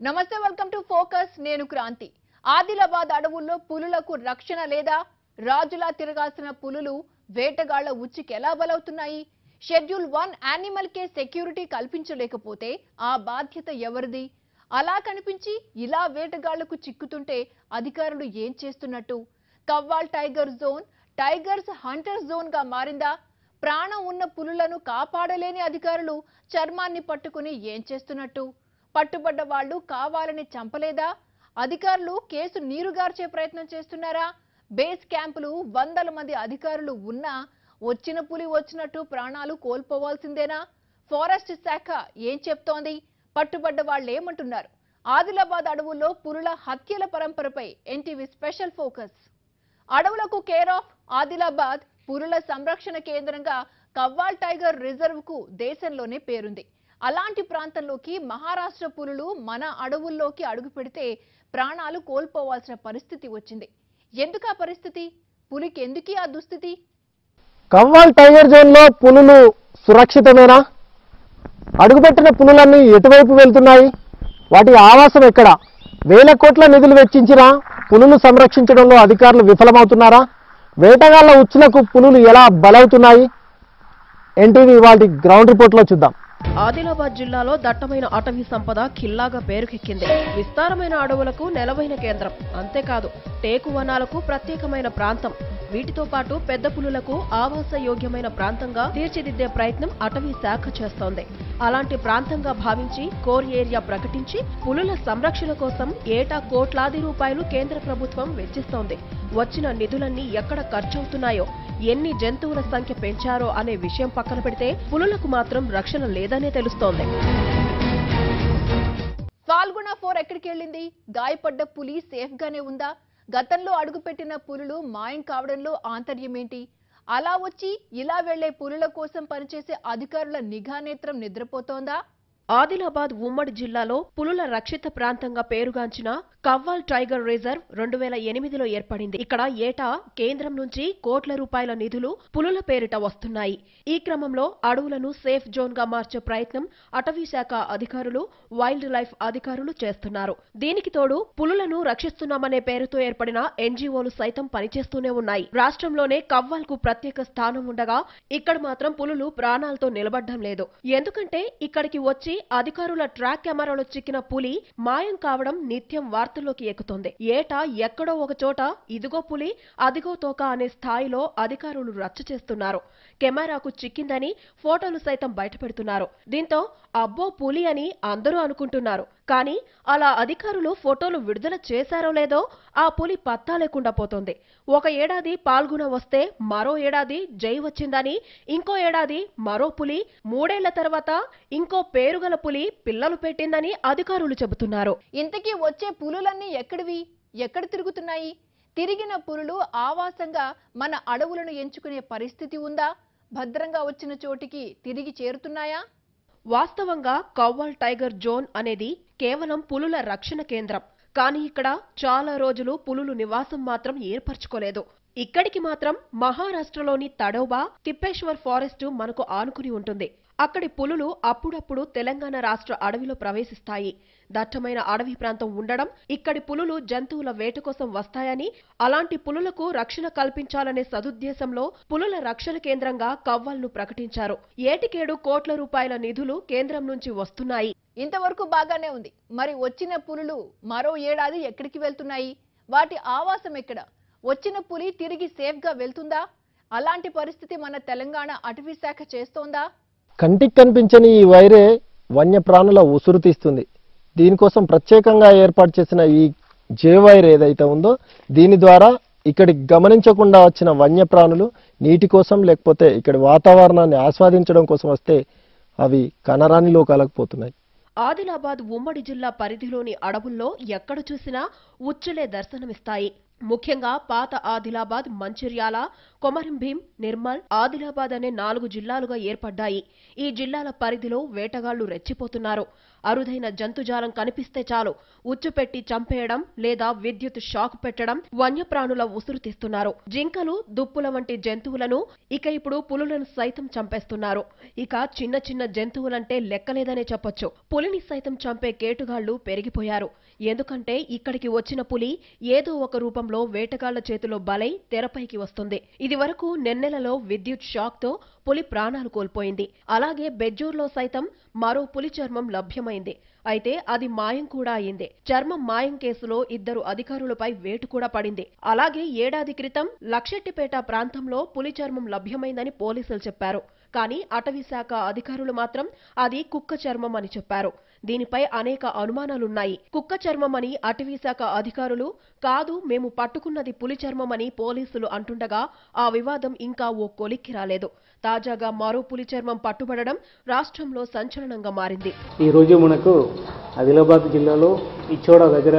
నమస్తే welcome to focus. నేను క్రాంతి. ఆదిలాబాద్ అడవుల్లో పులులకు రక్షణ లేదా రాజులా తిరగాల్సిన పులులు వేటగాళ్ళ ఉచ్చికి ఎలా బలవుతున్నాయి? షెడ్యూల్ వన్ యానిమల్ కే సెక్యూరిటీ కల్పించలేకపోతే ఆ బాధ్యత ఎవరిది? అలా కనిపించి ఇలా వేటగాళ్ళకు చిక్కుతుంటే అధికారులు ఏం చేస్తున్నట్టు? Kawal tiger zone tigers hunter జోన్గా మారిందా? ప్రాణం ఉన్న పులులను కాపాడలేని అధికారులు చర్మాన్ని పట్టుకుని ఏం చేస్తున్నట్టు? పట్టుబడ్డ వాళ్ళు కావాలని చంపలేదా? అధికారులు కేసు నీరుగార్చే ప్రయత్నం చేస్తున్నారా? బేస్ క్యాంపులు వందల మంది అధికారులు ఉన్నా వచ్చిన పులి వచ్చినట్టు ప్రాణాలు కోల్పోవాల్సిందేనా? ఫారెస్ట్ శాఖ ఏం చెప్తోంది? పట్టుబడ్డ వాళ్ళేమంటున్నారు? ఆదిలాబాద్ అడవుల్లో పులుల హత్యల పరంపరపై ఎన్టీవీ స్పెషల్ ఫోకస్. అడవులకు కేర్ ఆఫ్ ఆదిలాబాద్ పులుల సంరక్షణ కేంద్రంగా కవ్వాల్ టైగర్ రిజర్వ్కు దేశంలోనే పేరుంది. అలాంటి ప్రాంతంలోకి మహారాష్ట్ర పులులు మన అడవుల్లోకి అడుగు పెడితే ప్రాణాలు కోల్పోవాల్సిన పరిస్థితి వచ్చింది. ఎందుకు ఆ పరిస్థితి? పులికి ఎందుకు ఆ దుస్థితి? కవ్వాల్ టైగర్ జోన్లో పులులు సురక్షితమేనా? అడుగుపెట్టిన పులులన్నీ ఎటువైపు వెళ్తున్నాయి? వాటి ఆవాసం ఎక్కడ? వేల కోట్ల నిధులు వెచ్చించినా పులులు సంరక్షించడంలో అధికారులు విఫలమవుతున్నారా? వేటగాళ్ళ ఉచ్చులకు పులులు ఎలా బలవుతున్నాయి? ఎన్టీవీ వాటి గ్రౌండ్ రిపోర్ట్లో చూద్దాం. ఆదిలాబాద్ జిల్లాలో దట్టమైన అటవీ సంపద ఖిల్లాగా పేరుకెక్కింది. విస్తారమైన అడవులకు నెలవైన కేంద్రం. అంతేకాదు టేకు వనాలకు ప్రత్యేకమైన ప్రాంతం. వీటితో పాటు పెద్ద పులులకు ఆవాస యోగ్యమైన ప్రాంతంగా తీర్చిదిద్దే ప్రయత్నం అటవీ శాఖ చేస్తోంది. అలాంటి ప్రాంతంగా భావించి కోర్ ఏరియా ప్రకటించి పులుల సంరక్షణ కోసం ఏటా కోట్లాది రూపాయలు కేంద్ర ప్రభుత్వం వెచ్చిస్తోంది. వచ్చిన నిధులన్నీ ఎక్కడ ఖర్చవుతున్నాయో ఎన్ని జంతువుల సంఖ్య పెంచారో అనే విషయం పక్కన పెడితే పులులకు మాత్రం రక్షణ లేదనే తెలుస్తోంది. ఫాల్గుణ ఫోర్ ఎక్కడికి వెళ్ళింది గాయపడ్డ పులి సేఫ్ గానే ఉందా? గతంలో అడుగుపెట్టిన పులులు మాయం కావడంలో ఆంతర్యమేంటి? అలా వచ్చి ఇలా వెళ్ళే పులుల కోసం పనిచేసే అధికారుల నిఘా నేత్రం నిద్రపోతోందా? ఆదిలాబాద్ ఉమ్మడి జిల్లాలో పులుల రక్షిత ప్రాంతంగా పేరుగాంచిన కవ్వాల్ టైగర్ రిజర్వ్ రెండు వేల ఎనిమిదిలో ఏర్పడింది. ఇక్కడ ఏటా కేంద్రం నుంచి కోట్ల రూపాయల నిధులు పులుల పేరిట వస్తున్నాయి. ఈ క్రమంలో అడవులను సేఫ్ జోన్గా మార్చే ప్రయత్నం అటవీ శాఖ అధికారులు వైల్డ్ లైఫ్ అధికారులు చేస్తున్నారు. దీనికి తోడు పులులను రక్షిస్తున్నామనే పేరుతో ఏర్పడిన ఎన్జీఓలు సైతం పనిచేస్తూనే ఉన్నాయి. రాష్ట్రంలోనే కవ్వాల్కు ప్రత్యేక స్థానం ఉండగా ఇక్కడ మాత్రం పులులు ప్రాణాలతో నిలబడ్డం లేదు. ఎందుకంటే ఇక్కడికి వచ్చి అధికారుల ట్రాక్ కెమెరాలో చిక్కిన పులి మాయం కావడం నిత్యం వార్తల్లోకి ఎక్కుతోంది. ఏటా ఎక్కడో ఒక చోట ఇదిగో పులి అదిగో తోక అనే స్థాయిలో అధికారులు రచ్చ చేస్తున్నారు. కెమెరాకు చిక్కిందని ఫోటోలు సైతం బయటపెడుతున్నారు. దీంతో అబ్బో పులి అని అందరూ అనుకుంటున్నారు. కానీ అలా అధికారులు ఫోటోలు విడుదల చేశారో లేదో ఆ పులి పత్తా లేకుండా పోతోంది. ఒక ఏడాది పాల్గొన వస్తే మరో ఏడాది జై వచ్చిందని ఇంకో ఏడాది మరో పులి మూడేళ్ళ తర్వాత ఇంకో పేరుగల పులి పిల్లలు పెట్టిందని అధికారులు చెబుతున్నారు. ఇంతకీ వచ్చే పులులన్నీ ఎక్కడివి? ఎక్కడ తిరుగుతున్నాయి? తిరిగిన పులులు ఆవాసంగా మన అడవులను ఎంచుకునే పరిస్థితి ఉందా? భద్రంగా వచ్చిన చోటికి తిరిగి చేరుతున్నాయా? వాస్తవంగా కవ్వాల్ టైగర్ జోన్ అనేది కేవలం పులుల రక్షణ కేంద్రం. కానీ ఇక్కడ చాలా రోజులు పులులు నివాసం మాత్రం ఏర్పరచుకోలేదు. ఇక్కడికి మాత్రం మహారాష్ట్రలోని తడోబా తిప్పేశ్వర్ ఫారెస్టు మనకు ఆనుకుని ఉంటుంది. అక్కడి పులులు అప్పుడప్పుడు తెలంగాణ రాష్ట్ర అడవిలో ప్రవేశిస్తాయి. దట్టమైన అడవి ప్రాంతం ఉండడం ఇక్కడి పులులు జంతువుల వేట కోసం వస్తాయని అలాంటి పులులకు రక్షణ కల్పించాలనే సదుద్దేశంలో పులుల రక్షణ కేంద్రంగా కవ్వల్ను ప్రకటించారు. ఏటికేడు కోట్ల రూపాయల నిధులు కేంద్రం నుంచి వస్తున్నాయి. ఇంతవరకు బాగానే ఉంది. మరి వచ్చిన పులులు మరో ఏడాది ఎక్కడికి వెళ్తున్నాయి? వాటి ఆవాసం ఎక్కడ? వచ్చిన పులి తిరిగి సేఫ్గా వెళ్తుందా? అలాంటి పరిస్థితి మన తెలంగాణ అటవీ శాఖ చేస్తోందా? కంటికి కనిపించని ఈ వైరే వన్యప్రాణుల ఉసురు తీస్తుంది. దీనికోసం ప్రత్యేకంగా ఏర్పాటు చేసిన ఈ జే వైర్ ఏదైతే ఉందో దీని ద్వారా ఇక్కడి గమనించకుండా వచ్చిన వన్యప్రాణులు నీటి కోసం లేకపోతే ఇక్కడి వాతావరణాన్ని ఆస్వాదించడం కోసం వస్తే అవి కనరాని లోకాలకు పోతున్నాయి. ఆదిలాబాద్ ఉమ్మడి జిల్లా పరిధిలోని అడవుల్లో ఎక్కడ చూసినా ఉచ్చులే దర్శనమిస్తాయి. ముఖ్యంగా పాత ఆదిలాబాద్ మంచిర్యాల కొమరంభీం నిర్మల్ ఆదిలాబాద్ అనే నాలుగు జిల్లాలుగా ఏర్పడ్డాయి. ఈ జిల్లాల పరిధిలో వేటగాళ్ళు రెచ్చిపోతున్నారు. అరుదైన జంతుజాలం కనిపిస్తే చాలు. ఉచ్చుపెట్టి చంపేయడం లేదా విద్యుత్ షాక్ పెట్టడం వన్యప్రాణుల ఉసురు తీస్తున్నారు. జింకలు దుప్పుల వంటి జంతువులను ఇక ఇప్పుడు పులులను సైతం చంపేస్తున్నారు. ఇక చిన్న చిన్న జంతువులంటే లెక్కలేదనే చెప్పొచ్చు. పులిని సైతం చంపే కేటుగాళ్ళు పెరిగిపోయారు. ఎందుకంటే ఇక్కడికి వచ్చిన పులి ఏదో ఒక రూపంలో వేటగాళ్ళ చేతిలో బలై తెరపైకి వస్తుంది. ఇది వరకు నెన్నెలలో విద్యుత్ షాక్తో పులి ప్రాణాలు కోల్పోయింది. అలాగే బెజ్జూర్లో సైతం మరో పులి చర్మం లభ్యమైంది. అయితే అది మాయం కూడా అయింది. చర్మం మాయం కేసులో ఇద్దరు అధికారులపై వేటు కూడా పడింది. అలాగే ఏడాది క్రితం లక్షెట్టిపేట ప్రాంతంలో పులి చర్మం లభ్యమైందని పోలీసులు చెప్పారు. కానీ అటవీ శాఖ అధికారులు మాత్రం అది కుక్క చర్మం అని చెప్పారు. దీనిపై అనేక అనుమానాలున్నాయి. కుక్క చర్మమని అటవీశాఖ అధికారులు కాదు మేము పట్టుకున్నది పులి చర్మమని పోలీసులు అంటుండగా ఆ వివాదం ఇంకా ఓ కొలిక్కి రాలేదు. తాజాగా మరో పులి చర్మం పట్టుబడడం రాష్ట్రంలో సంచలనంగా మారింది. ఈ రోజు మనకు ఆదిలాబాద్ జిల్లాలో ఇచ్చోడ దగ్గర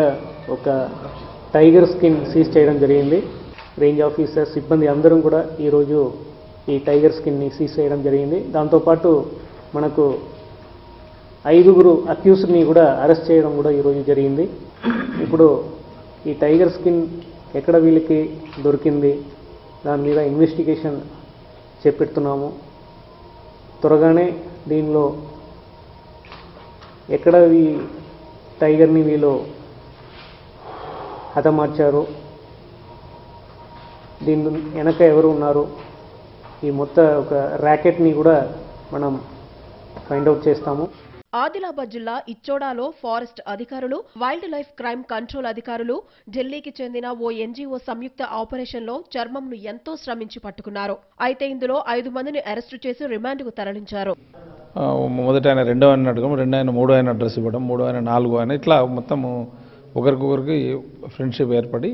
ఒక టైగర్ స్కిన్ సీజ్ చేయడం జరిగింది. రేంజ్ ఆఫీసర్ సిబ్బంది అందరం కూడా ఈరోజు ఈ టైగర్ స్కిన్ని సీజ్ చేయడం జరిగింది. దాంతోపాటు మనకు ఐదుగురు అక్యూస్ని కూడా అరెస్ట్ చేయడం కూడా ఈరోజు జరిగింది. ఇప్పుడు ఈ టైగర్ స్కిన్ ఎక్కడ వీళ్ళకి దొరికింది? దాని మీద ఇన్వెస్టిగేషన్ చేపెడుతున్నాము. త్వరగానే దీనిలో ఎక్కడ ఈ టైగర్ని వీళ్ళు హతమార్చారు? దీని వెనక ఎవరు ఉన్నారు? ఈ మొత్తం ఒక ర్యాకెట్ని కూడా మనం ఫైండ్ అవుట్ చేస్తాము. ఆదిలాబాద్ జిల్లా ఇచ్చోడాలో ఫారెస్ట్ అధికారులు వైల్డ్ లైఫ్ క్రైమ్ కంట్రోల్ అధికారులు ఢిల్లీకి చెందిన ఓ ఎన్జీఓ సంయుక్త ఆపరేషన్లో చర్మంను ఎంతో శ్రమించి పట్టుకున్నారు. అయితే ఇందులో ఐదు మందిని అరెస్టు చేసి రిమాండ్కు తరలించారు. మొదట ఆయన రెండో ఆయన అడగడం రెండో ఆయన మూడో ఆయన అడ్రస్ ఇవ్వడం మూడో ఆయన నాలుగో ఆయన ఇట్లా మొత్తము ఒకరికొకరికి ఫ్రెండ్షిప్ ఏర్పడి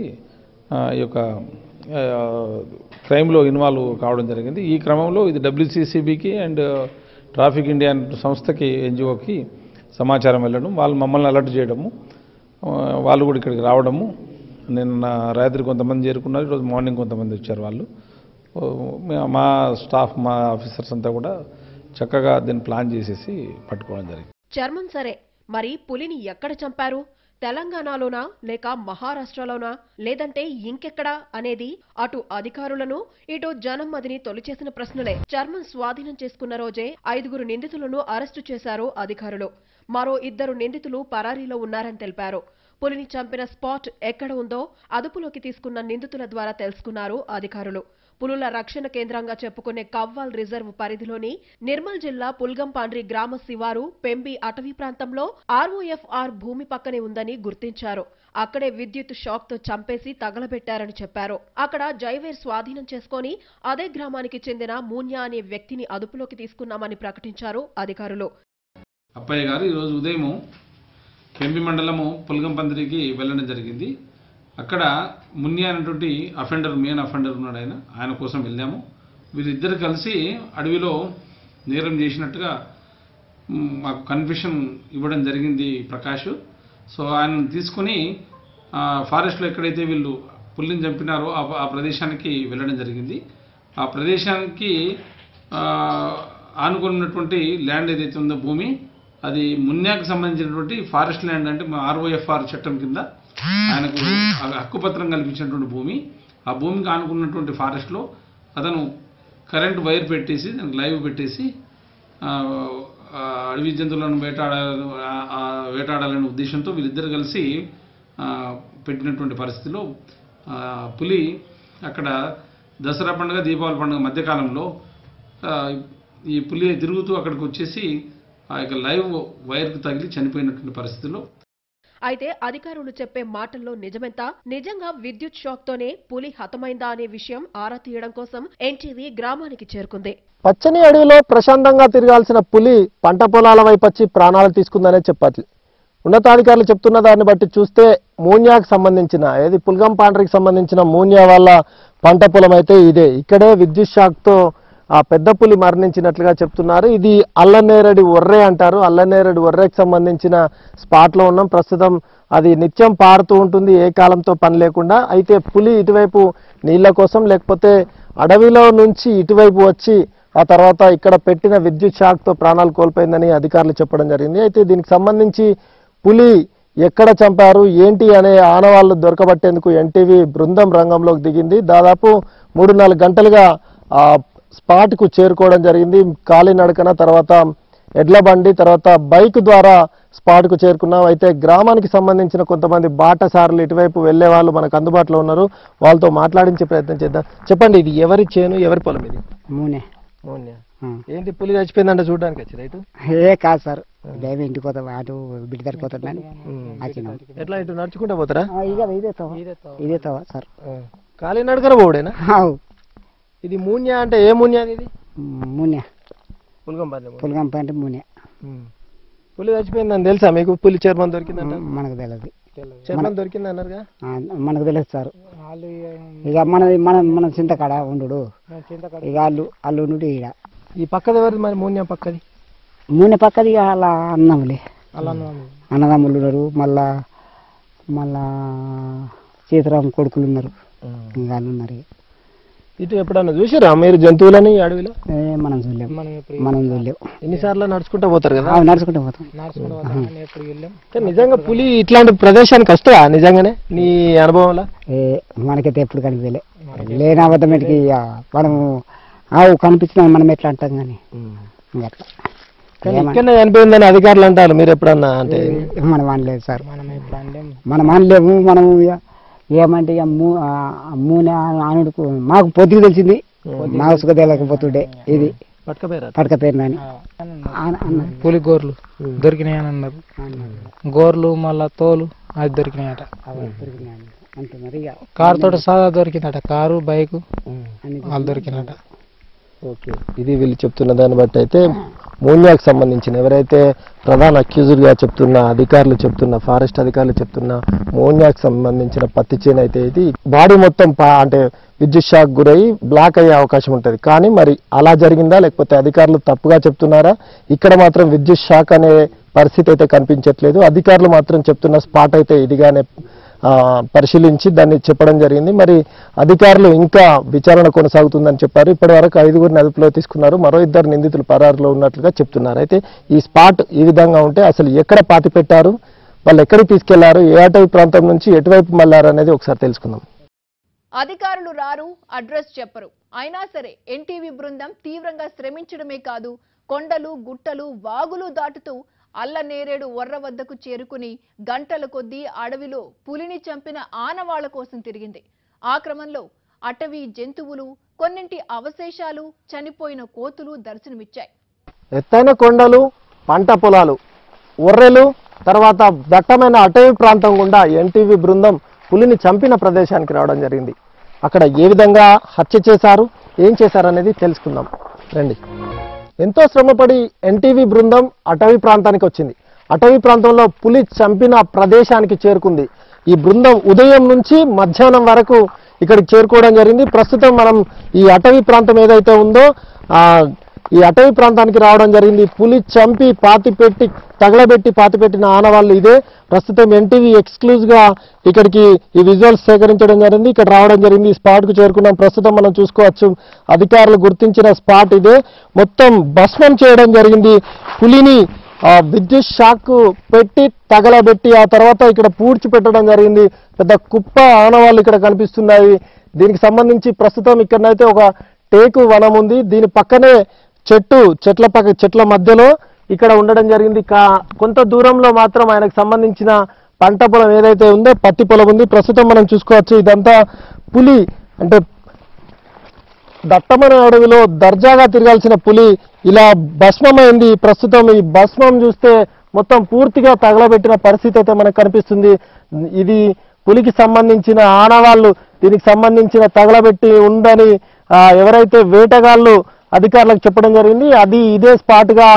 ఈ యొక్క క్రైమ్లో ఇన్వాల్వ్ కావడం జరిగింది. ఈ క్రమంలో ఇది డబ్ల్యూసీసీబీకి అండ్ ట్రాఫిక్ ఇండియా అనే సంస్థకి ఎన్జిఓకి సమాచారం వెళ్ళడం వాళ్ళు మమ్మల్ని అలర్ట్ చేయడము వాళ్ళు కూడా ఇక్కడికి రావడము. నిన్న రాత్రి కొంతమంది చేరుకున్నారు ఈరోజు మార్నింగ్ కొంతమంది వచ్చారు వాళ్ళు. మా స్టాఫ్ మా ఆఫీసర్స్ అంతా కూడా చక్కగా దీన్ని ప్లాన్ చేసేసి పట్టుకోవడం జరిగింది. చర్మం సరే మరి పులిని ఎక్కడ చంపారు? తెలంగాణలోనా లేక మహారాష్ట్రలోనా? లేదంటే ఇంకెక్కడా? అనేది అటు అధికారులను ఇటు జనం మదిని తొలిచేసిన ప్రశ్నలే. చర్మం స్వాధీనం చేసుకున్న రోజే ఐదుగురు నిందితులను అరెస్టు చేశారు అధికారులు. మరో ఇద్దరు నిందితులు పరారీలో ఉన్నారని తెలిపారు. పులిని చంపిన స్పాట్ ఎక్కడ ఉందో అదుపులోకి తీసుకున్న నిందితుల ద్వారా తెలుసుకున్నారు అధికారులు. పులుల రక్షణ కేంద్రంగా చెప్పుకునే కవ్వాల్ రిజర్వ్ పరిధిలోని నిర్మల్ జిల్లా పుల్గంపాండ్రి గ్రామ శివారు పెంబి అటవీ ప్రాంతంలో ఆర్ఓఎఫ్ఆర్ భూమి పక్కనే ఉందని గుర్తించారు. అక్కడే విద్యుత్ షాక్తో చంపేసి తగలబెట్టారని చెప్పారు. అక్కడ జైవేర్ స్వాధీనం చేసుకొని అదే గ్రామానికి చెందిన మూన్యా అనే వ్యక్తిని అదుపులోకి తీసుకున్నామని ప్రకటించారు అధికారులు. అప్పయ్య గారు ఈరోజు ఉదయం పెంపి మండలము పుల్గంపందిరికి వెళ్ళడం జరిగింది. అక్కడ మున్ని అనేటువంటి అఫెండర్ మెయిన్ అఫెండర్ ఉన్నాడు ఆయన. ఆయన కోసం వెళ్ళాము. వీరిద్దరు కలిసి అడవిలో నేరం చేసినట్టుగా మాకు కన్ఫ్యూషన్ ఇవ్వడం జరిగింది ప్రకాష్. సో ఆయన తీసుకుని ఫారెస్ట్లో ఎక్కడైతే వీళ్ళు పుల్లిని చంపినారో ఆ ప్రదేశానికి వెళ్ళడం జరిగింది. ఆ ప్రదేశానికి ఆనుకున్నటువంటి ల్యాండ్ ఏదైతే ఉందో భూమి అది మున్యాకు సంబంధించినటువంటి ఫారెస్ట్ ల్యాండ్ అంటే మా ఆర్ఓఎఫ్ఆర్ చట్టం కింద ఆయనకు హక్కుపత్రం కల్పించినటువంటి భూమి ఆ భూమికి ఆనుకున్నటువంటి ఫారెస్ట్లో అతను కరెంట్ వైర్ పెట్టేసి దానికి లైవ్ పెట్టేసి అడవి జంతువులను వేటాడ వేటాడాలనే ఉద్దేశంతో వీళ్ళిద్దరు కలిసి పెట్టినటువంటి పరిస్థితిలో పులి అక్కడ దసరా పండుగ దీపావళి పండుగ మధ్యకాలంలో ఈ పులి తిరుగుతూ అక్కడికి వచ్చేసి ఆ యొక్క లైవ్ వైర్కు తగిలి చనిపోయినటువంటి పరిస్థితిలో అయితే అధికారులు చెప్పే మాటల్లో నిజమెంత? నిజంగా విద్యుత్ షాక్ తోనే పులి హతమైందా అనే విషయం ఆరా తీయడం కోసం ఎన్టీవీ గ్రామానికి చేరుకుంది. పచ్చని అడవిలో ప్రశాంతంగా తిరగాల్సిన పులి పంట పొలాల వైపు వచ్చి ప్రాణాలు తీసుకుందనే చెప్పాలి. ఉన్నతాధికారులు చెప్తున్న దాన్ని బట్టి చూస్తే మూన్యాకు సంబంధించిన ఏది పుల్గం పాండ్రికి సంబంధించిన మూన్యా వాళ్ళ పంట పొలం అయితే ఇదే. ఇక్కడే విద్యుత్ షాక్తో ఆ పెద్ద పులి మరణించినట్లుగా చెప్తున్నారు. ఇది అల్లనేరడి ఒర్రే అంటారు. అల్లనేరడి ఒర్రెకి సంబంధించిన స్పాట్లో ఉన్నాం. ప్రస్తుతం అది నిత్యం పారుతూ ఉంటుంది. ఏ కాలంతో పని లేకుండా. అయితే పులి ఇటువైపు నీళ్ళ కోసం లేకపోతే అడవిలో నుంచి ఇటువైపు వచ్చి ఆ తర్వాత ఇక్కడ పెట్టిన విద్యుత్ షాక్తో ప్రాణాలు కోల్పోయిందని అధికారులు చెప్పడం జరిగింది. అయితే దీనికి సంబంధించి పులి ఎక్కడ చంపారు? ఏంటి అనే ఆనవాళ్ళు దొరకబట్టేందుకు ఎన్టీవీ బృందం రంగంలోకి దిగింది. దాదాపు మూడు నాలుగు గంటలుగా ఆ స్పాట్కు చేరుకోవడం జరిగింది. కాలినడకన తర్వాత ఎడ్ల బండి తర్వాత బైక్ ద్వారా స్పాట్కు చేరుకున్నాం. అయితే గ్రామానికి సంబంధించిన కొంతమంది బాటసారులు ఇటువైపు వెళ్ళే వాళ్ళు మనకు అందుబాటులో ఉన్నారు. వాళ్ళతో మాట్లాడించే ప్రయత్నం చేద్దాం. చెప్పండి ఇది ఎవరి చేను ఎవరి పొలం ఇది? మూనే. ఏంటి పులి చచ్చిపోయిందంటే చూడడానికి వచ్చి ఏ కాదు సార్. మేము ఇంటికి పోతాం అటు బిడ్డ దగ్గరికి ఎట్లా ఇటు నడుచుకుంటా పోతారా? ఇదే ఇదే ఇదే సార్. కాలినడకన. ఇది మూన్య అంటే ఏ మూన్య ఇది మూనే పులగంపల్లి మూన్య. పులగంప అంటే మూనే ఉమ్. పులి చచ్చిపోయిందని తెలుసా మీకు? పులి చర్మం దొరికిందంట. మనకు తెలియదు చర్మం దొరికింది అన్నారుగా? ఆ, మనకు తెలియదు సార్. ఇక మన మన మన చింతకాడ ఉండు ఇక వాళ్ళు వాళ్ళు నుండి ఈడ. ఈ పక్కది ఎవరిది మరి? మూన్య పక్కది? మూనే పక్కది ఇక అలా అన్నములే. అన్నదమ్ములు ఉన్నారు. మళ్ళా మళ్ళా సీతారాం కొడుకులు ఉన్నారు. ఇంకా ఉన్నారు. ఇక. ఇటు ఎప్పుడన్నా చూసారా మీరు జంతువులని ఈ అడవిలో? ఏ, మనం చూడలేం. మనం చూడలేం. ఎన్నిసార్లు నడుచుకుంటా పోతారు కదా? నడుచుకుంటూ పోతాం. కానీ నిజంగా పులి ఇట్లాంటి ప్రదేశానికి వస్తుందా నిజంగానే? నీ అనుభవంలో? ఏ మనకైతే ఎప్పుడు కనిపించలే. లేని అబద్ధమేటికి ఇక మనము ఆవు కనిపించిన మనం ఎట్లా అంటాం కానీ. ఇంకా అట్లా. కానీ ఇక్కడనే చనిపోయిందని అధికారులు అంటారు. మీరు ఎప్పుడన్నా అంటే మనం అనలేదు సార్. మనం అనలేము. మనం ఇక ఏమంటే ఇక మూ మూనే ఆనుడుకు మాకు పొద్దుకు తెలిసింది. మాకు సుఖ ఇది పడకపోయిందని అన్నారు పులి గోర్లు దొరికినాయి అని అన్నారు. గోర్లు మళ్ళా తోలు అది దొరికినాయట. కారు తోట సాదా దొరికిందట. కారు బైక్ వాళ్ళు దొరికినట ఓకే. ఇది వీళ్ళు చెప్తున్న దాన్ని బట్టి అయితే మూల్యాకు సంబంధించిన ఎవరైతే ప్రధాన అక్యూజ్డ్గా చెప్తున్న అధికారులు చెప్తున్న ఫారెస్ట్ అధికారులు చెప్తున్న మోన్యాకు సంబంధించిన పత్తి చేను అయితే ఇది బాడీ మొత్తం పా- అంటే విద్యుత్ షాక్ గురై బ్లాక్ అయ్యే అవకాశం ఉంటుంది. కానీ మరి అలా జరిగిందా? లేకపోతే అధికారులు తప్పుగా చెప్తున్నారా? ఇక్కడ మాత్రం విద్యుత్ షాక్ అనే పరిస్థితి అయితే కనిపించట్లేదు. అధికారులు మాత్రం చెప్తున్న స్పాట్ అయితే ఇదిగానే పరిశీలించి దాన్ని చెప్పడం జరిగింది. మరి అధికారులు ఇంకా విచారణ కొనసాగుతుందని చెప్పారు. ఇప్పటి వరకు ఐదుగురిని అదుపులో తీసుకున్నారు. మరో ఇద్దరు నిందితులు పరారులో ఉన్నట్లుగా చెప్తున్నారు. అయితే ఈ స్పాట్ ఈ విధంగా ఉంటే అసలు ఎక్కడ పాతి పెట్టారు? వాళ్ళు ఎక్కడికి తీసుకెళ్ళారు? ఏ అటవీ ప్రాంతం నుంచి ఎటువైపు మళ్ళారు అనేది ఒకసారి తెలుసుకుందాం. అధికారులు రారు అడ్రస్ చెప్పరు. అయినా సరే ఎన్టీవీ బృందం తీవ్రంగా శ్రమించడమే కాదు కొండలు గుట్టలు వాగులు దాటుతూ అల్లనేరేడు వర్ర వద్దకు చేరుకుని గంటల కొద్దీ అడవిలో పులిని చంపిన ఆనవాళ్ళ కోసం తిరిగింది. ఆ క్రమంలో అటవీ జంతువులు కొన్నింటి అవశేషాలు చనిపోయిన కోతులు దర్శనమిచ్చాయి. ఎత్తైన కొండలు పంట పొలాలు ఒర్రెలు తర్వాత దట్టమైన అటవీ ప్రాంతం గుండా ఎన్టీవీ బృందం పులిని చంపిన ప్రదేశానికి రావడం జరిగింది. అక్కడ ఏ విధంగా హత్య చేశారు ఏం చేశారు అనేది తెలుసుకుందాం. రండి. ఎంతో శ్రమపడి ఎన్టీవీ బృందం అటవీ ప్రాంతానికి వచ్చింది. అటవీ ప్రాంతంలో పులి చంపిన ప్రదేశానికి చేరుకుంది. ఈ బృందం ఉదయం నుంచి మధ్యాహ్నం వరకు ఇక్కడికి చేరుకోవడం జరిగింది. ప్రస్తుతం మనం ఈ అటవీ ప్రాంతం ఏదైతే ఉందో ఈ అటవీ ప్రాంతానికి రావడం జరిగింది. పులి చంపి పాతి పెట్టి తగలబెట్టి పాతిపెట్టిన ఆనవాళ్ళు ఇదే. ప్రస్తుతం ఎన్టీవీ ఎక్స్క్లూజివ్గా ఇక్కడికి ఈ విజువల్స్ సేకరించడం జరిగింది. ఇక్కడ రావడం జరిగింది. ఈ స్పాట్కు చేరుకున్నాం. ప్రస్తుతం మనం చూసుకోవచ్చు. అధికారులు గుర్తించిన స్పాట్ ఇదే. మొత్తం భస్మం చేయడం జరిగింది. పులిని విద్యుత్ షాక్ పెట్టి తగలబెట్టి ఆ తర్వాత ఇక్కడ పూడ్చి పెట్టడం జరిగింది. పెద్ద కుప్ప ఆనవాళ్ళు ఇక్కడ కనిపిస్తున్నాయి. దీనికి సంబంధించి ప్రస్తుతం ఇక్కడనైతే ఒక టేకు వనం ఉంది. దీని పక్కనే చెట్టు చెట్ల పక్క చెట్ల మధ్యలో ఇక్కడ ఉండడం జరిగింది. కా కొంత దూరంలో మాత్రం ఆయనకు సంబంధించిన పంట పొలం ఏదైతే ఉందో పత్తి పొలం ఉంది. ప్రస్తుతం మనం చూసుకోవచ్చు ఇదంతా పులి అంటే దట్టమైన అడవిలో దర్జాగా తిరగాల్సిన పులి ఇలా భస్మమైంది. ప్రస్తుతం ఈ భస్మం చూస్తే మొత్తం పూర్తిగా తగలబెట్టిన పరిస్థితి అయితే మనకు కనిపిస్తుంది. ఇది పులికి సంబంధించిన ఆనవాళ్ళు దీనికి సంబంధించిన తగలబెట్టి ఉందని ఎవరైతే వేటగాళ్ళు అధికారులకు చెప్పడం జరిగింది. అది ఇదే స్పాట్గా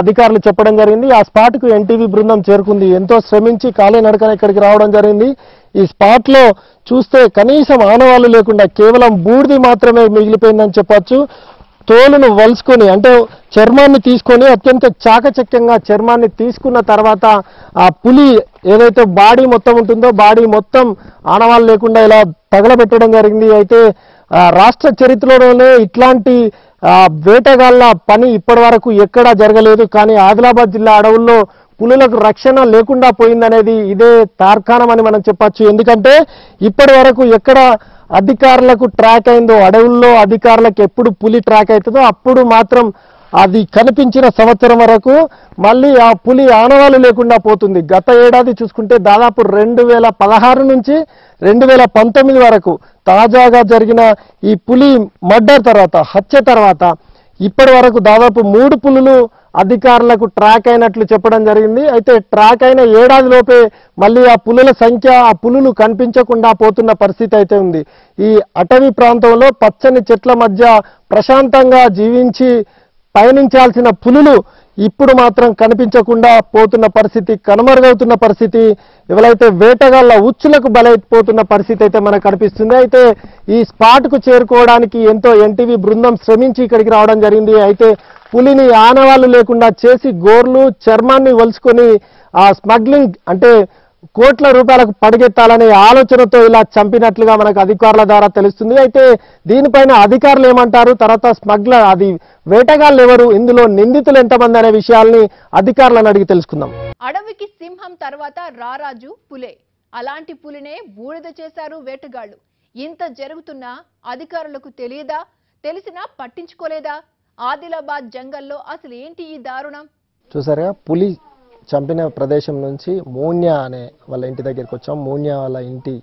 అధికారులు చెప్పడం జరిగింది. ఆ స్పాట్కు ఎన్టీవీ బృందం చేరుకుంది. ఎంతో శ్రమించి కాలినడకన ఇక్కడికి రావడం జరిగింది. ఈ స్పాట్లో చూస్తే కనీసం ఆనవాళ్ళు లేకుండా కేవలం బూడిది మాత్రమే మిగిలిపోయిందని చెప్పొచ్చు. తోలును వలుసుకొని అంటే చర్మాన్ని తీసుకొని అత్యంత చాకచక్యంగా చర్మాన్ని తీసుకున్న తర్వాత ఆ పులి ఏదైతే బాడీ మొత్తం ఉంటుందో బాడీ మొత్తం ఆనవాళ్ళు లేకుండా ఇలా తగలబెట్టడం జరిగింది. అయితే రాష్ట్ర చరిత్రలోనే ఇట్లాంటి వేటగాళ్ళ పని ఇప్పటి వరకు ఎక్కడా జరగలేదు కానీ ఆదిలాబాద్ జిల్లా అడవుల్లో పులులకు రక్షణ లేకుండా పోయిందనేది ఇదే తార్కాణం అని మనం చెప్పచ్చు. ఎందుకంటే ఇప్పటి వరకు ఎక్కడ అధికారులకు ట్రాక్ అయిందో అడవుల్లో అధికారులకు ఎప్పుడు పులి ట్రాక్ అవుతుందో అప్పుడు మాత్రం అది కనిపించిన సంవత్సరం వరకు మళ్ళీ ఆ పులి ఆనవాలు లేకుండా పోతుంది. గత ఏడాది చూసుకుంటే దాదాపు రెండు వేల పదహారు నుంచి రెండు వేల పంతొమ్మిది వరకు తాజాగా జరిగిన ఈ పులి మర్డర్ తర్వాత హత్య తర్వాత ఇప్పటి వరకు దాదాపు మూడు పులులు అధికారులకు ట్రాక్ అయినట్లు చెప్పడం జరిగింది. అయితే ట్రాక్ అయిన ఏడాది లోపే మళ్ళీ ఆ పులుల సంఖ్య ఆ పులులు కనిపించకుండా పోతున్న పరిస్థితి అయితే ఉంది. ఈ అటవీ ప్రాంతంలో పచ్చని చెట్ల మధ్య ప్రశాంతంగా జీవించి పయనించాల్సిన పులులు ఇప్పుడు మాత్రం కనిపించకుండా పోతున్న పరిస్థితి కనుమరుగవుతున్న పరిస్థితి ఎవరైతే వేటగాళ్ళ ఉచ్చులకు బలైపోతున్న పరిస్థితి అయితే మనకు కనిపిస్తుంది. అయితే ఈ స్పాట్కు చేరుకోవడానికి ఎంతో ఎన్టీవీ బృందం శ్రమించి ఇక్కడికి రావడం జరిగింది. అయితే పులిని ఆనవాళ్ళు లేకుండా చేసి గోర్లు చర్మాన్ని వలుసుకొని ఆ స్మగ్లింగ్ అంటే కోట్ల రూపాయలకు పడిగెత్తాలనే ఆలోచనతో ఇలా చంపినట్లుగా మనకు అధికారుల ద్వారా తెలుస్తుంది. అయితే దీనిపైన అధికారులు ఏమంటారు? తర్వాత స్మగ్లర్ అది వేటగాళ్ళు ఎవరు ఇందులో నిందితులు ఎంతమంది అనే విషయాల్ని అధికారులను అడిగి తెలుసుకుందాం. అడవికి సింహం తర్వాత రారాజు పులే. అలాంటి పులినే బూడిద చేశారు వేటగాళ్ళు ఇంత జరుగుతున్నా అధికారులకు తెలియదా? తెలిసినా పట్టించుకోలేదా? ఆదిలాబాద్ జంగల్లో అసలు ఏంటి ఈ దారుణం? చూసారా పులి చంపిన ప్రదేశం నుంచి మూన్యా అనే వాళ్ళ ఇంటి దగ్గరికి వచ్చాం. మూన్యా వాళ్ళ ఇంటి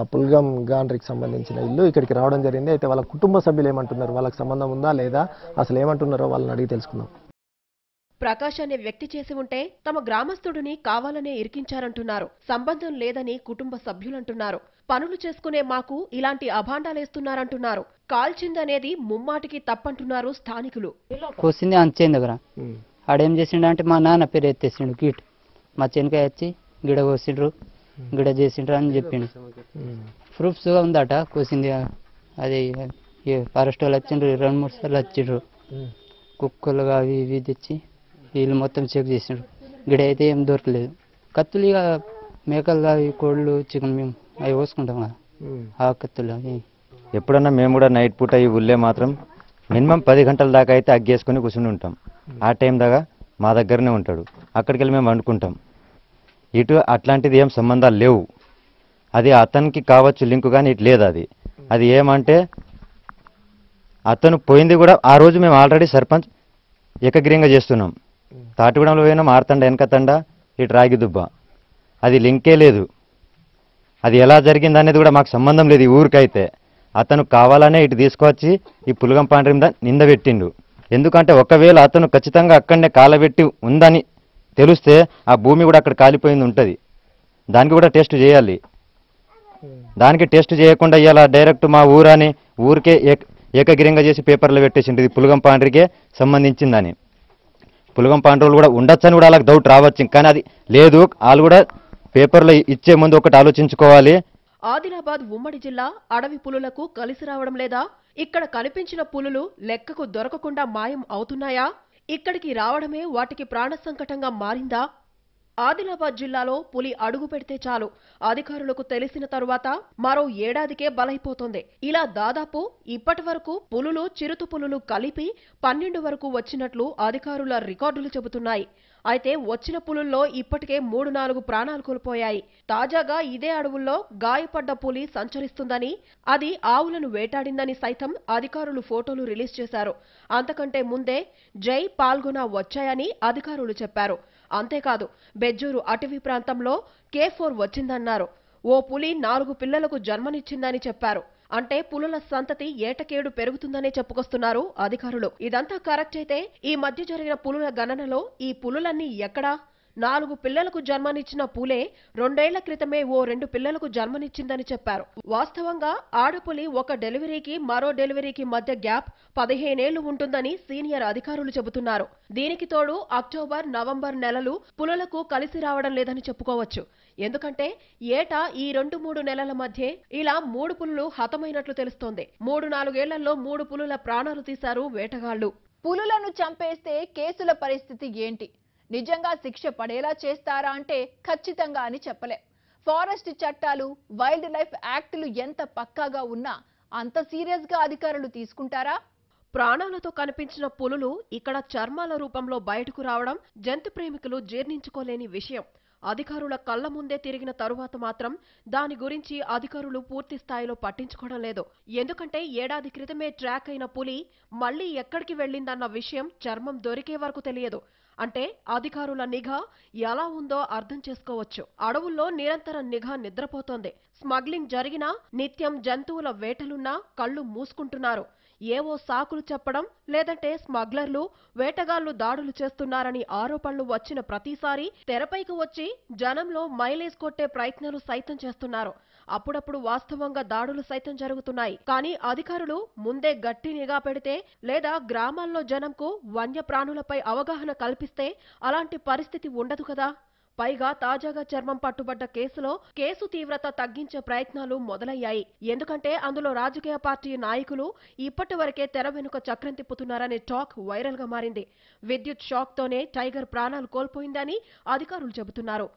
పుల్గం గాండ్రికి సంబంధించిన ఇల్లు ఇక్కడికి రావడం జరిగింది. అయితే వాళ్ళ కుటుంబ సభ్యులు ఏమంటున్నారు? వాళ్ళకి సంబంధం ఉందా లేదా? అసలు ఏమంటున్నారో వాళ్ళని అడిగి తెలుసుకుందాం. ప్రకాష్ అనే వ్యక్తి చేసి ఉంటే తమ గ్రామస్తుడిని కావాలనే ఇరికించారంటున్నారు. సంబంధం లేదని కుటుంబ సభ్యులంటున్నారు. పనులు చేసుకునే మాకు ఇలాంటి అభాండాలేస్తున్నారంటున్నారు. కాల్చిందనేది ముమ్మాటికి తప్పంటున్నారు స్థానికులు. కోసింది అంచేన్ దగ్గర ఆడేం చేసిండు అంటే మా నాన్న పేరు ఎత్తేసిండు కీట్. మా చెనకాయ వచ్చి గిడ కోసిండ్రు. గిడ చేసిండ్రు అని చెప్పిండు. ప్రూఫ్స్ ఉందట కోసింది అది ఫారెస్ట్ వాళ్ళు వచ్చిండ్రు రెండు మూడు సార్లు వచ్చిండ్రు. కుక్కలు అవి ఇవి తెచ్చి వీళ్ళు మొత్తం చెక్ చేసిండ్రు. గిడ అయితే ఏం దొరకలేదు. కత్తులు ఇక మేకలు అవి కోళ్ళు చికెన్ మేము అవి కోసుకుంటాం కదా. ఆ కత్తులు అవి. ఎప్పుడన్నా మేము కూడా నైట్ పూట ఈ ఊళ్ళే మాత్రం మినిమం పది గంటల దాకా అయితే అగ్గేసుకొని కూర్చుని ఉంటాం. ఆ టైం దాకా మా దగ్గరనే ఉంటాడు. అక్కడికి వెళ్ళి మేము వండుకుంటాం. ఇటు అట్లాంటిది ఏం సంబంధాలు లేవు. అది అతనికి కావచ్చు లింక్ కానీ ఇటు లేదు అది. అది ఏమంటే అతను పోయింది కూడా ఆ రోజు మేము ఆల్రెడీ సర్పంచ్ ఏకగ్రీయంగా చేస్తున్నాం. తాటిగూడెంలో పోయినాం ఆర్తండ వెనకతండ ఇటు రాగి దుబ్బ. అది లింకే లేదు. అది ఎలా జరిగింది అనేది కూడా మాకు సంబంధం లేదు ఈ ఊరికైతే. అతను కావాలనే ఇటు తీసుకొచ్చి ఈ పులగం పాండ్రింద నింద పెట్టిండు. ఎందుకంటే ఒకవేళ అతను ఖచ్చితంగా అక్కడనే కాలబెట్టి ఉందని తెలిస్తే ఆ భూమి కూడా అక్కడ కాలిపోయింది ఉంటుంది. దానికి కూడా టెస్ట్ చేయాలి. దానికి టెస్ట్ చేయకుండా ఇలా డైరెక్ట్ మా ఊరని ఊరికే ఏక- ఏకగ్రీయంగా చేసి పేపర్లో పెట్టేసిండు ఇది పులగం సంబంధించిందని. పులగం పాండ్రులు కూడా ఉండొచ్చని కూడా అలా డౌట్ రావచ్చు. కానీ అది లేదు. వాళ్ళు కూడా పేపర్లో ఇచ్చే ముందు ఒకటి ఆలోచించుకోవాలి. ఆదిలాబాద్ ఉమ్మడి జిల్లా అడవి పులులకు కలిసి రావడం లేదా? ఇక్కడ కనిపించిన పులులు లెక్కకు దొరకకుండా మాయం అవుతున్నాయా? ఇక్కడికి రావడమే వాటికి ప్రాణ సంకటంగా మారిందా? ఆదిలాబాద్ జిల్లాలో పులి అడుగు పెడితే చాలు. అధికారులకు తెలిసిన తరువాత మరో ఏడాదికే బలైపోతుంది. ఇలా దాదాపు ఇప్పటి వరకు పులులు చిరుత పులులు కలిపి పన్నెండు వరకు వచ్చినట్లు అధికారుల రికార్డులు చెబుతున్నాయి. అయితే వచ్చిన పులుల్లో ఇప్పటికే మూడు నాలుగు ప్రాణాలు కోల్పోయాయి. తాజాగా ఇదే అడవుల్లో గాయపడ్డ పులి సంచరిస్తుందని అది ఆవులను వేటాడిందని సైతం అధికారులు ఫోటోలు రిలీజ్ చేశారు. అంతకంటే ముందే జై పాల్గొన వచ్చాయని అధికారులు చెప్పారు. అంతేకాదు బెజ్జూరు అటవీ ప్రాంతంలో కే ఫోర్ వచ్చిందన్నారు. ఓ పులి నాలుగు పిల్లలకు జన్మనిచ్చిందని చెప్పారు. అంటే పులుల సంతతి ఏటకేడు పెరుగుతుందనే చెప్పుకొస్తున్నారు అధికారులు. ఇదంతా కరెక్ట్ అయితే ఈ మధ్య జరిగిన పులుల గణనలో ఈ పులులన్నీ ఎక్కడా? నాలుగు పిల్లలకు జన్మనిచ్చిన పూలే రెండేళ్ళ క్రితమే ఓ రెండు పిల్లలకు జన్మనిచ్చిందని చెప్పారు. వాస్తవంగా ఆడపులి ఒక డెలివరీకి మరో డెలివరీకి మధ్య గ్యాప్ పదిహేనేళ్ళు ఉంటుందని సీనియర్ అధికారులు చెబుతున్నారు. దీనికి తోడు అక్టోబర్ నవంబర్ నెలలు పులులకు కలిసి రావడం లేదని చెప్పుకోవచ్చు. ఎందుకంటే ఏటా ఈ రెండు మూడు నెలల మధ్య ఇలా మూడు పులులు హతమైనట్లు తెలుస్తోంది. మూడు నాలుగేళ్ళలో మూడు పులుల ప్రాణాలు తీశారు వేటగాళ్ళు పులులను చంపేస్తే కేసుల పరిస్థితి ఏంటి? నిజంగా శిక్ష పడేలా చేస్తారా అంటే ఖచ్చితంగా అని చెప్పలేం. ఫారెస్ట్ చట్టాలు వైల్డ్ లైఫ్ యాక్టులు ఎంత పక్కాగా ఉన్నా అంత సీరియస్గా అధికారులు తీసుకుంటారా? ప్రాణాలతో కనిపించిన పులులు ఇక్కడ చర్మాల రూపంలో బయటకు రావడం జంతు ప్రేమికులు జీర్ణించుకోలేని విషయం. అధికారుల కళ్ళ ముందే తిరిగిన తరువాత మాత్రం దాని గురించి అధికారులు పూర్తి స్థాయిలో పట్టించుకోవడం లేదు. ఎందుకంటే ఏడాది క్రితమే ట్రాక్ అయిన పులి మళ్ళీ ఎక్కడికి వెళ్ళిందన్న విషయం చర్మం దొరికే వరకు తెలియదు. అంటే అధికారుల నిఘా ఎలా ఉందో అర్థం చేసుకోవచ్చు. అడవుల్లో నిరంతర నిఘా నిద్రపోతోంది. స్మగ్లింగ్ జరిగినా నిత్యం జంతువుల వేటలున్నా కళ్ళు మూసుకుంటున్నారు. ఏవో సాకులు చెప్పడం లేదంటే స్మగ్లర్లు వేటగాళ్ళు దాడులు చేస్తున్నారని ఆరోపణలు వచ్చిన ప్రతిసారి తెరపైకి వచ్చి జనంలో మైలేజ్ కొట్టే ప్రయత్నాలు సైతం చేస్తున్నారు. అప్పుడప్పుడు వాస్తవంగా దాడులు సైతం జరుగుతున్నాయి. కానీ అధికారులు ముందే గట్టి నిఘా పెడితే లేదా గ్రామాల్లో జనంకు వన్యప్రాణులపై అవగాహన కల్పిస్తే అలాంటి పరిస్థితి ఉండదు కదా. పైగా తాజాగా చర్మం పట్టుబడ్డ కేసులో కేసు తీవ్రత తగ్గించే ప్రయత్నాలు మొదలయ్యాయి. ఎందుకంటే అందులో రాజకీయ పార్టీ నాయకులు ఇప్పటి వరకే తెర వెనుక చక్రం తిప్పుతున్నారనే టాక్ వైరల్గా మారింది. విద్యుత్ షాక్ తోనే టైగర్ ప్రాణాలు కోల్పోయిందని అధికారులు చెబుతున్నారు.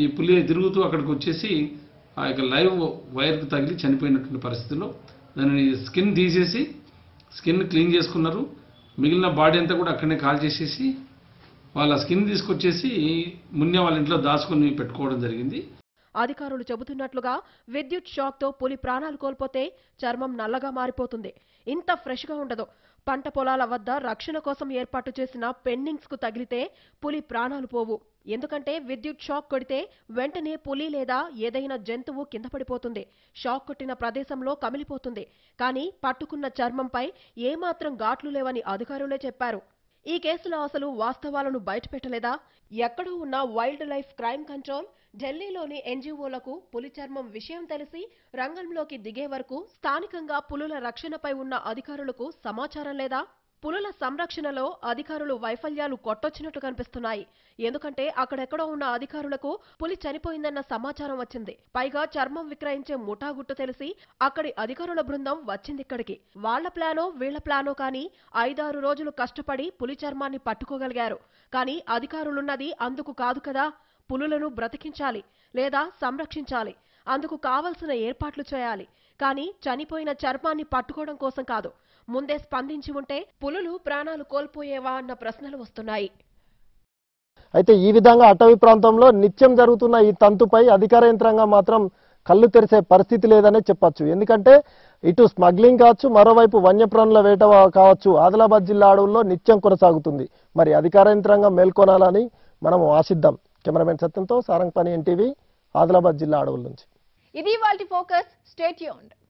ఈ పులి తిరుగుతూ అక్కడికి వచ్చేసి ఆ యొక్క లైవ్ వైర్కి తగిలి చనిపోయినటువంటి పరిస్థితిలో దానిని స్కిన్ తీసేసి స్కిన్ క్లీన్ చేసుకున్నారు. మిగిలిన బాడీ అంతా కూడా అక్కడనే కాల్ చేసేసి వాళ్ళ స్కిన్ తీసుకొచ్చేసి మున్య వాళ్ళ ఇంట్లో దాచుకొని పెట్టుకోవడం జరిగింది. అధికారులు చెబుతున్నట్లుగా విద్యుత్ షాక్తో పులి ప్రాణాలు కోల్పోతే చర్మం నల్లగా మారిపోతుంది. ఇంత ఫ్రెష్గా ఉండదు. పంట పొలాల వద్ద రక్షణ కోసం ఏర్పాటు చేసిన పెండింగ్స్కు తగిలితే పులి ప్రాణాలు పోవు. ఎందుకంటే విద్యుత్ షాక్ కొడితే వెంటనే పులి లేదా ఏదైనా జంతువు కింద పడిపోతుంది. షాక్ కొట్టిన ప్రదేశంలో కమిలిపోతుంది. కానీ పట్టుకున్న చర్మంపై ఏమాత్రం ఘాట్లు లేవని అధికారులే చెప్పారు. ఈ కేసులో అసలు వాస్తవాలను బయటపెట్టలేదా? ఎక్కడో ఉన్న వైల్డ్ లైఫ్ క్రైమ్ కంట్రోల్ ఢిల్లీలోని ఎన్జీఓలకు పులి చర్మం విషయం తెలిసి రంగంలోకి దిగే వరకు స్థానికంగా పులుల రక్షణపై ఉన్న అధికారులకు సమాచారం లేదా? పులుల సంరక్షణలో అధికారులు వైఫల్యాలు కొట్టొచ్చినట్టు కనిపిస్తున్నాయి. ఎందుకంటే అక్కడెక్కడో ఉన్న అధికారులకు పులి చనిపోయిందన్న సమాచారం వచ్చింది. పైగా చర్మం విక్రయించే ముఠాగుట్టు తెలిసి అక్కడి అధికారుల బృందం వచ్చింది ఇక్కడికి. వాళ్ళ ప్లానో వీళ్ళ ప్లానో కానీ ఐదారు రోజులు కష్టపడి పులి చర్మాన్ని పట్టుకోగలిగారు. కానీ అధికారులున్నది అందుకు కాదు కదా. పులులను బ్రతికించాలి లేదా సంరక్షించాలి. అందుకు కావలసిన ఏర్పాట్లు చేయాలి. కానీ చనిపోయిన చర్మాన్ని పట్టుకోవడం కోసం కాదు. ముందే స్పందించి ఉంటే పులులు ప్రాణాలు కోల్పోయేవా అన్న ప్రశ్నలు వస్తున్నాయి. అయితే ఈ విధంగా అటవీ ప్రాంతంలో నిత్యం జరుగుతున్న ఈ తంతుపై అధికార యంత్రాంగం మాత్రం కళ్ళు తెరిసే పరిస్థితి లేదనే చెప్పొచ్చు. ఎందుకంటే ఇటు స్మగ్లింగ్ కావచ్చు మరోవైపు వన్యప్రాణుల వేట కావచ్చు ఆదిలాబాద్ జిల్లా అడవుల్లో నిత్యం కొనసాగుతుంది. మరి అధికార యంత్రాంగం మేల్కొనాలని మనం ఆశిద్దాం. కెమెరామెన్ సత్యంతో సారంగపని ఎన్టీవీ ఆదిలాబాద్ జిల్లా అడవుల నుంచి. ఇది వాళ్ళ ఫోకస్. స్టేట్